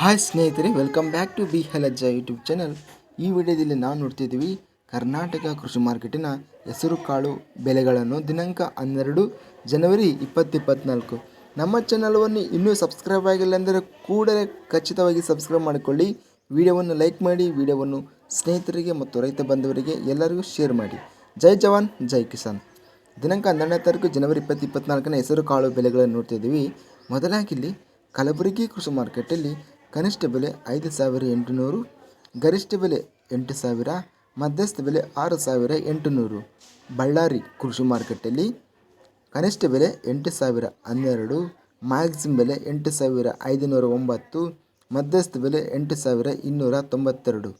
Hi ಸ್ನೇಹಿತರೆ welcome back to B ಹೆಲಜ್ಜ YouTube channel ಈ ವಿಡಿಯೋದಲ್ಲಿ ನಾವು ನೋಡ್ತಿದ್ದೀವಿ ಕರ್ನಾಟಕ ಕೃಷಿ ಮಾರ್ಕೆಟಿನ ಹೆಸರು ಕಾಳು ಬೆಲೆಗಳನ್ನು ದಿನಾಂಕ ಹನ್ನೆರಡು ಜನವರಿ ಇಪ್ಪತ್ತಿಪ್ಪತ್ನಾಲ್ಕು. ನಮ್ಮ ಚಾನಲನ್ನು ಇನ್ನೂ ಸಬ್ಸ್ಕ್ರೈಬ್ ಆಗಿಲ್ಲ ಅಂದರೆ ಕೂಡಲೇ ಖಚಿತವಾಗಿ ಸಬ್ಸ್ಕ್ರೈಬ್ ಮಾಡಿಕೊಳ್ಳಿ. ವಿಡಿಯೋವನ್ನು ಲೈಕ್ ಮಾಡಿ, ವಿಡಿಯೋವನ್ನು ಸ್ನೇಹಿತರಿಗೆ ಮತ್ತು ರೈತ ಬಂಧುವರಿಗೆ ಎಲ್ಲರಿಗೂ ಶೇರ್ ಮಾಡಿ. ಜೈ ಜವಾನ್, ಜೈ ಕಿಸಾನ್. ದಿನಾಂಕ ಹನ್ನೆರಡನೇ ತಾರೀಕು ಜನವರಿ ಇಪ್ಪತ್ತು ಇಪ್ಪತ್ನಾಲ್ಕನೇ ಹೆಸರು ಕಾಳು ಬೆಲೆಗಳನ್ನು ನೋಡ್ತಿದ್ದೀವಿ. ಮೊದಲಾಗಿ ಇಲ್ಲಿ ಕಲಬುರಗಿ ಕೃಷಿ ಮಾರ್ಕೆಟಲ್ಲಿ ಕನಿಷ್ಠ ಬೆಲೆ ಐದು ಸಾವಿರ ಎಂಟುನೂರು, ಗರಿಷ್ಠ ಬೆಲೆ ಎಂಟು ಸಾವಿರ, ಮಧ್ಯಸ್ಥ ಬೆಲೆ ಆರು ಸಾವಿರ ಎಂಟುನೂರು. ಬಳ್ಳಾರಿ ಕೃಷಿ ಮಾರುಕಟ್ಟೆಯಲ್ಲಿ ಕನಿಷ್ಠ ಬೆಲೆ ಎಂಟು ಸಾವಿರ ಹನ್ನೆರಡು, ಮ್ಯಾಕ್ಸಿಮ್ ಬೆಲೆ ಎಂಟು ಸಾವಿರ ಐದುನೂರ ಒಂಬತ್ತು, ಮಧ್ಯಸ್ಥ ಬೆಲೆ ಎಂಟು ಸಾವಿರ ಇನ್ನೂರ ತೊಂಬತ್ತೆರಡು.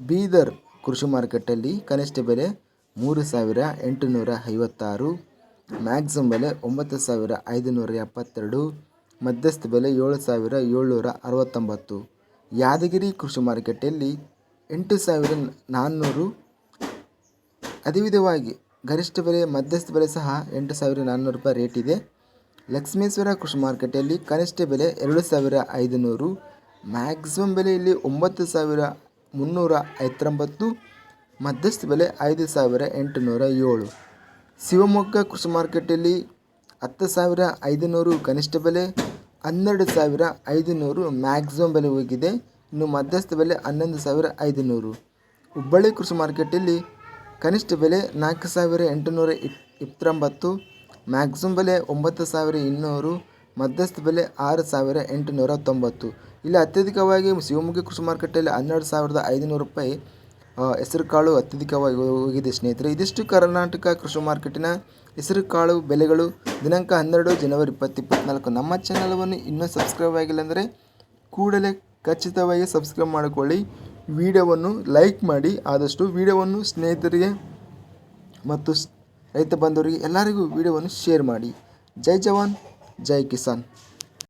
ಬೀದರ್ ಕೃಷಿ ಮಾರುಕಟ್ಟೆಯಲ್ಲಿ ಕನಿಷ್ಠ ಬೆಲೆ ಮೂರು ಸಾವಿರ ಎಂಟುನೂರ ಐವತ್ತಾರು, ಮ್ಯಾಕ್ಸಿಮ್ ಬೆಲೆ ಒಂಬತ್ತು ಸಾವಿರ ಐದುನೂರ ಎಪ್ಪತ್ತೆರಡು ಮಧ್ಯಸ್ಥ ಬೆಲೆ ಏಳು ಸಾವಿರ ಏಳ್ನೂರ ಅರವತ್ತೊಂಬತ್ತು. ಯಾದಗಿರಿ ಕೃಷಿ ಮಾರುಕಟ್ಟೆಯಲ್ಲಿ ಎಂಟು ಸಾವಿರ ನಾನ್ನೂರು. ಅದೇ ವಿಧವಾಗಿ ಗರಿಷ್ಠ ಬೆಲೆ, ಮಧ್ಯಸ್ಥ ಬೆಲೆ ಸಹ ಎಂಟು ಸಾವಿರ ನಾನ್ನೂರು ರೂಪಾಯಿ ರೇಟ್ ಇದೆ. ಲಕ್ಷ್ಮೇಶ್ವರ ಕೃಷಿ ಮಾರುಕಟ್ಟೆಯಲ್ಲಿ ಕನಿಷ್ಠ ಬೆಲೆ ಎರಡು ಸಾವಿರ ಐದುನೂರು. ಮ್ಯಾಕ್ಸಿಮಮ್ ಬೆಲೆ ಇಲ್ಲಿ ಒಂಬತ್ತು ಸಾವಿರ ಮುನ್ನೂರ ಐವತ್ತೊಂಬತ್ತು. ಮಧ್ಯಸ್ಥ ಬೆಲೆ ಐದು ಸಾವಿರ ಎಂಟುನೂರ ಏಳು. ಶಿವಮೊಗ್ಗ ಕೃಷಿ ಮಾರ್ಕೆಟಲ್ಲಿ ಹತ್ತು ಸಾವಿರ ಐದುನೂರು ಕನಿಷ್ಠ ಬೆಲೆ, ಹನ್ನೆರಡು ಸಾವಿರ ಐದುನೂರು ಮ್ಯಾಕ್ಸಿಮಮ್ ಬೆಲೆ ಹೋಗಿದೆ. ಇನ್ನು ಮಧ್ಯಸ್ಥ ಬೆಲೆ ಹನ್ನೊಂದು ಸಾವಿರ ಐದುನೂರು. ಹುಬ್ಬಳ್ಳಿ ಕೃಷಿ ಮಾರ್ಕೆಟಲ್ಲಿ ಕನಿಷ್ಠ ಬೆಲೆ ನಾಲ್ಕು ಸಾವಿರ ಎಂಟುನೂರ ಇಪ್ ಇಪ್ಪತ್ತೊಂಬತ್ತು ಮ್ಯಾಕ್ಸಿಮಮ್ ಬೆಲೆ ಒಂಬತ್ತು ಸಾವಿರ ಇನ್ನೂರು, ಮಧ್ಯಸ್ಥ ಬೆಲೆ ಆರು ಸಾವಿರ ಎಂಟುನೂರ ತೊಂಬತ್ತು. ಇಲ್ಲಿ ಅತ್ಯಧಿಕವಾಗಿ ಶಿವಮೊಗ್ಗ ಕೃಷಿ ಮಾರ್ಕೆಟಲ್ಲಿ ಹನ್ನೆರಡು ಸಾವಿರದ ಐದುನೂರು ರೂಪಾಯಿ ಹೆಸರು ಕಾಳು ಅತ್ಯಧಿಕವಾಗಿ ಹೋಗಿದೆ ಸ್ನೇಹಿತರೆ. ಇದಿಷ್ಟು ಕರ್ನಾಟಕ ಕೃಷಿ ಮಾರ್ಕೆಟಿನ ಹೆಸರು ಕಾಳು ಬೆಲೆಗಳು. ದಿನಾಂಕ ಹನ್ನೆರಡು ಜನವರಿ ಇಪ್ಪತ್ತು ಇಪ್ಪತ್ನಾಲ್ಕು ನಮ್ಮ ಚಾನಲವನ್ನು ಇನ್ನೂ ಸಬ್ಸ್ಕ್ರೈಬ್ ಆಗಿಲ್ಲ ಅಂದರೆ ಕೂಡಲೇ ಖಚಿತವಾಗಿ ಸಬ್ಸ್ಕ್ರೈಬ್ ಮಾಡಿಕೊಳ್ಳಿ. ವಿಡಿಯೋವನ್ನು ಲೈಕ್ ಮಾಡಿ. ಆದಷ್ಟು ವಿಡಿಯೋವನ್ನು ಸ್ನೇಹಿತರಿಗೆ ಮತ್ತು ರೈತ ಬಂಧುವರಿಗೆ ಎಲ್ಲರಿಗೂ ವಿಡಿಯೋವನ್ನು ಶೇರ್ ಮಾಡಿ. ಜೈ ಜವಾನ್, ಜೈ ಕಿಸಾನ್.